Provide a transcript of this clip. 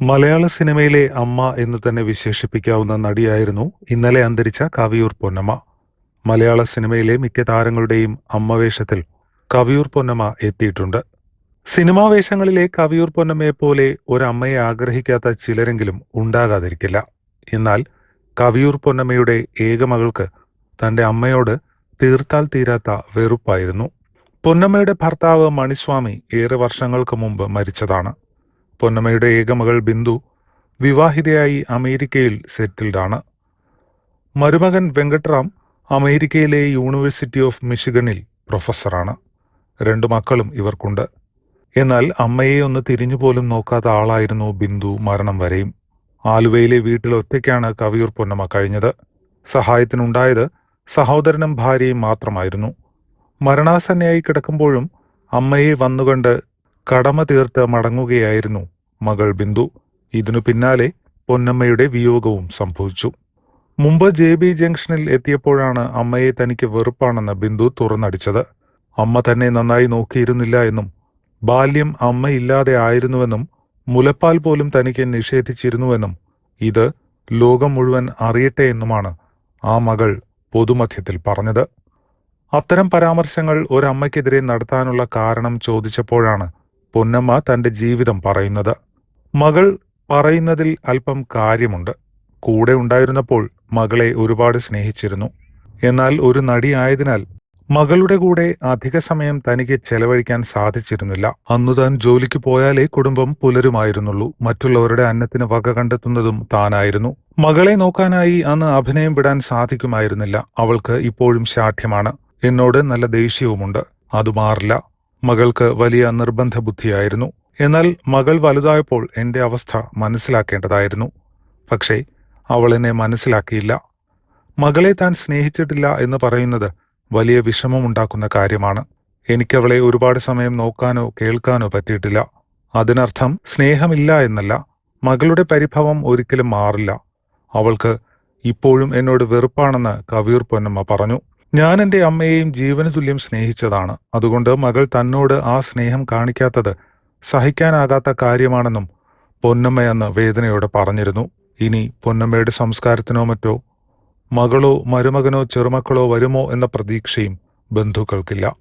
മലയാള സിനിമയിലെ അമ്മ എന്ന് തന്നെ വിശേഷിപ്പിക്കാവുന്ന നടിയായിരുന്നു ഇന്നലെ അന്തരിച്ച കവിയൂർ പൊന്നമ്മ. മലയാള സിനിമയിലെ മിക്ക താരങ്ങളുടെയും അമ്മവേഷത്തിൽ കവിയൂർ പൊന്നമ്മ എത്തിയിട്ടുണ്ട്. സിനിമാ വേഷങ്ങളിലെ കവിയൂർ പൊന്നമ്മയെ പോലെ ഒരമ്മയെ ആഗ്രഹിക്കാത്ത ചിലരെങ്കിലും ഉണ്ടാകാതിരിക്കില്ല. എന്നാൽ കവിയൂർ പൊന്നമ്മയുടെ ഏകമകൾക്ക് തന്റെ അമ്മയോട് തീർത്താൽ തീരാത്ത വെറുപ്പായിരുന്നു. പൊന്നമ്മയുടെ ഭർത്താവ് മണിസ്വാമി ഏറെ വർഷങ്ങൾക്ക് മുമ്പ് മരിച്ചതാണ്. പൊന്നമ്മയുടെ ഏകമകൾ ബിന്ദു വിവാഹിതയായി അമേരിക്കയിൽ സെറ്റിൽഡാണ്. മരുമകൻ വെങ്കട്രാം അമേരിക്കയിലെ യൂണിവേഴ്സിറ്റി ഓഫ് മിഷിഗണിൽ പ്രൊഫസറാണ്. രണ്ടു മക്കളും ഇവർക്കുണ്ട്. എന്നാൽ അമ്മയെ ഒന്ന് തിരിഞ്ഞുപോലും നോക്കാത്ത ആളായിരുന്നു ബിന്ദു മരണം വരെയും. ആലുവയിലെ വീട്ടിൽ ഒറ്റയ്ക്കാണ് കവിയൂർ പൊന്നമ്മ കഴിഞ്ഞത്. സഹായത്തിനുണ്ടായത് സഹോദരനും ഭാര്യയും മാത്രമായിരുന്നു. മരണാസന്നയായി കിടക്കുമ്പോഴും അമ്മയെ വന്നുകണ്ട് കടമ തീർത്ത് മടങ്ങുകയായിരുന്നു മകൾ ബിന്ദു. ഇതിനു പിന്നാലെ പൊന്നമ്മയുടെ വിയോഗവും സംഭവിച്ചു. മുമ്പ് ജെ ബി ജംഗ്ഷനിൽ എത്തിയപ്പോഴാണ് അമ്മയെ തനിക്ക് വെറുപ്പാണെന്ന് ബിന്ദു തുറന്നടിച്ചത്. അമ്മ തന്നെ നന്നായി നോക്കിയിരുന്നില്ല എന്നും ബാല്യം അമ്മയില്ലാതെ ആയിരുന്നുവെന്നും മുലപ്പാൽ പോലും തനിക്ക് നിഷേധിച്ചിരുന്നുവെന്നും ഇത് ലോകം മുഴുവൻ അറിയട്ടെ എന്നുമാണ് ആ മകൾ പൊതുമധ്യത്തിൽ പറഞ്ഞത്. അത്തരം പരാമർശങ്ങൾ ഒരമ്മയ്ക്കെതിരെ നടത്താനുള്ള കാരണം ചോദിച്ചപ്പോഴാണ് പൊന്നമ്മ തന്റെ ജീവിതം പറയുന്നത്. മകൾ പറയുന്നതിൽ അല്പം കാര്യമുണ്ട്. കൂടെ ഉണ്ടായിരുന്നപ്പോൾ മകളെ ഒരുപാട് സ്നേഹിച്ചിരുന്നു. എന്നാൽ ഒരു നടിയായതിനാൽ മകളുടെ കൂടെ അധിക സമയം തനിക്ക് ചെലവഴിക്കാൻ സാധിച്ചിരുന്നില്ല. അന്നു താൻ ജോലിക്ക് പോയാലേ കുടുംബം പുലരുമായിരുന്നുള്ളൂ. മറ്റുള്ളവരുടെ അന്നത്തിന് വക കണ്ടെത്തുന്നതും താനായിരുന്നു. മകളെ നോക്കാനായി അന്ന് അഭിനയം വിടാൻ സാധിക്കുമായിരുന്നില്ല. അവൾക്ക് ഇപ്പോഴും ശാഠ്യമാണ്. എന്നോട് നല്ല ദേഷ്യവുമുണ്ട്. അത് മാറില്ല. മകൾക്ക് വലിയ നിർബന്ധ ബുദ്ധിയായിരുന്നു എന്നാൽ മകൾ വലുതായപ്പോൾ എന്റെ അവസ്ഥ മനസ്സിലാക്കേണ്ടതായിരുന്നു. പക്ഷേ അവൾ എന്നെ മനസ്സിലാക്കിയില്ല. മകളെ താൻ സ്നേഹിച്ചിട്ടില്ല എന്ന് പറയുന്നത് വലിയ വിഷമമുണ്ടാക്കുന്ന കാര്യമാണ്. എനിക്കവളെ ഒരുപാട് സമയം നോക്കാനോ കേൾക്കാനോ പറ്റിയിട്ടില്ല. അതിനർത്ഥം സ്നേഹമില്ല എന്നല്ല. മകളുടെ പരിഭവം ഒരിക്കലും മാറില്ല. അവൾക്ക് ഇപ്പോഴും എന്നോട് വെറുപ്പാണെന്ന് കവീർ പൊന്നമ്മ പറഞ്ഞു. ഞാൻ എന്റെ അമ്മയെയും ജീവന തുല്യം സ്നേഹിച്ചതാണ്. അതുകൊണ്ട് മകൾ തന്നോട് ആ സ്നേഹം കാണിക്കാത്തത് സഹിക്കാനാകാത്ത കാര്യമാണെന്നും പൊന്നമ്മയെന്ന് വേദനയോടെ പറഞ്ഞിരുന്നു. ഇനി പൊന്നമ്മയുടെ സംസ്കാരത്തിനോ മറ്റോ മകളോ മരുമകനോ ചെറുമക്കളോ വരുമോ എന്ന പ്രതീക്ഷയും ബന്ധുക്കൾക്കില്ല.